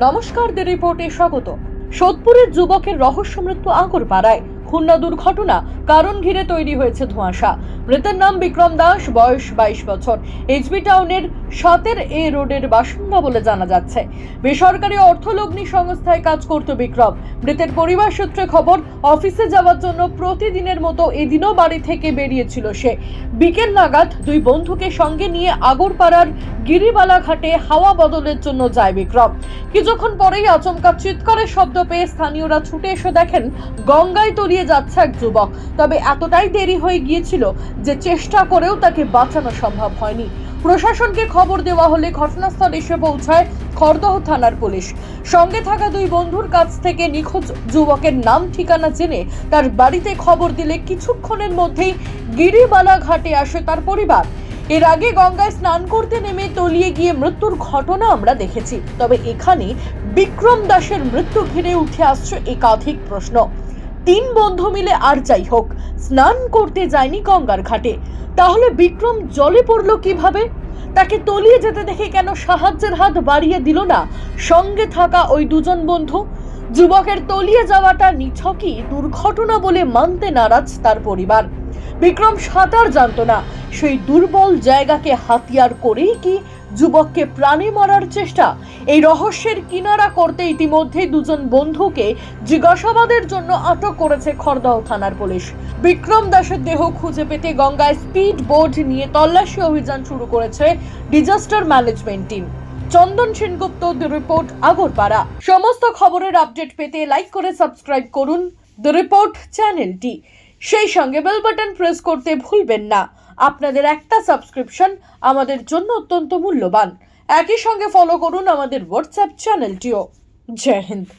নমস্কার দি রিপোর্টে স্বাগত। সোদপুরের যুবকের রহস্য মৃত্যু আগরপাড়ায় খুলনা দুর্ঘটনা কারণ ঘিরে তৈরি হয়েছে ধোঁয়াশা। মৃতের নাম বিক্রম দাস, বয়স বাইশ বছর। এইচবি টাউনের সাতের এ রোডের বাসিন্দা বলে জানা যাচ্ছে। বেসরকারি অর্থলগ্নি সংস্থায় কাজ করত বিক্রম। মৃতের পরিবার সূত্রে খবর, অফিসে যাওয়ার জন্য প্রতিদিনের মতো এদিনও বাড়ি থেকে বেরিয়েছিল সে। বিকেল নাগাদ দুই বন্ধুকে সঙ্গে নিয়ে আগরপাড়ার গিরিবালা ঘাটে হাওয়া বদলের জন্য যায় বিক্রম। কিছুক্ষণ পরেই আচমকা চিৎকারের শব্দ পেয়ে স্থানীয়রা ছুটে এসে দেখেন, গঙ্গায় তলিয়ে যাচ্ছে এক যুবক। তবে এতটাই দেরি হয়ে গিয়েছিল যে চেষ্টা করেও তাকে বাঁচানো সম্ভব হয়নি। প্রশাসনকে খবর দেওয়া হলে ঘটনাস্থলে এসে পৌঁছায় খড়দহ থানার পুলিশ। সঙ্গে থাকা দুই বন্ধুর কাছ থেকে নিখোঁজ যুবকের নাম, ঠিকানা জেনে তার বাড়িতে খবর দিলে কিছুক্ষণের মধ্যেই গিরিবালা ঘাটে আসে তার পরিবার। এর আগে গঙ্গায় স্নান করতে নেমে তলিয়ে গিয়ে মৃত্যুর ঘটনা আমরা দেখেছি। তবে এখানে বিক্রম দাসের মৃত্যু ঘিরে উঠে আসছে একাধিক প্রশ্ন। তিন বন্ধু মিলে আর যাই হোক, স্নান করতে যায়নি গঙ্গার ঘাটে। তাহলে বিক্রম জলে পড়ল কীভাবে? তাকে তলিয়ে যেতে দেখে কেন সাহায্যের হাত বাড়িয়ে দিল না? সঙ্গে থাকা ওই দুজন বন্ধু? যুবকের তলিয়ে যাওয়াটা নিছকই দুর্ঘটনা বলে মানতে নারাজ তার পরিবার। বিক্রম সাঁতার জানতো না, সেই দুর্বল জায়গাকে হাতিয়ার করেই কি যুবককে প্রাণে মারার চেষ্টা। এই রহস্যের কিনারা করতে ইতিমধ্যেই দুজন বন্ধুকে জিজ্ঞাসাবাদের জন্য আটক করেছে খড়দহ থানার পুলিশ। বিক্রম দাসের দেহ খুঁজে পেতে গঙ্গায় স্পিড বোট নিয়ে তল্লাশি অভিযান শুরু করেছে disaster management team. Chandan Sengupta the report, Agarpara. সমস্ত খবরের আপডেট পেতে লাইক করে সাবস্ক্রাইব করুন। দ্য রিপোর্ট, চ্যানেলটি। সেই সঙ্গে বেল বাটন প্রেস করতে ভুলবেন না। আপনাদের একটা সাবস্ক্রিপশন আমাদের জন্য অত্যন্ত মূল্যবান। একই সঙ্গে ফলো করুন আমাদের হোয়াটসঅ্যাপ চ্যানেলটিও জয় হিন্দ।